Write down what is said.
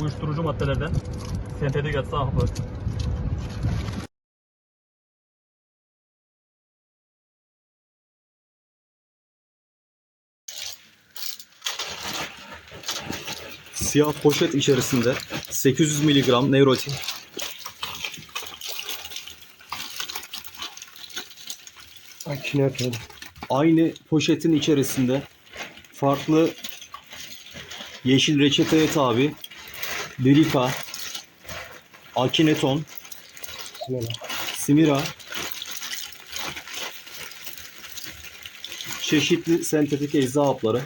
uyuşturucu maddelerden sentetik yatsı hapı. Siyah poşet içerisinde 800 mg Neurotin. Akineton. Aynı poşetin içerisinde farklı yeşil reçeteye tabi Brika, Akineton. Simira, çeşitli sentetik ecza hapları,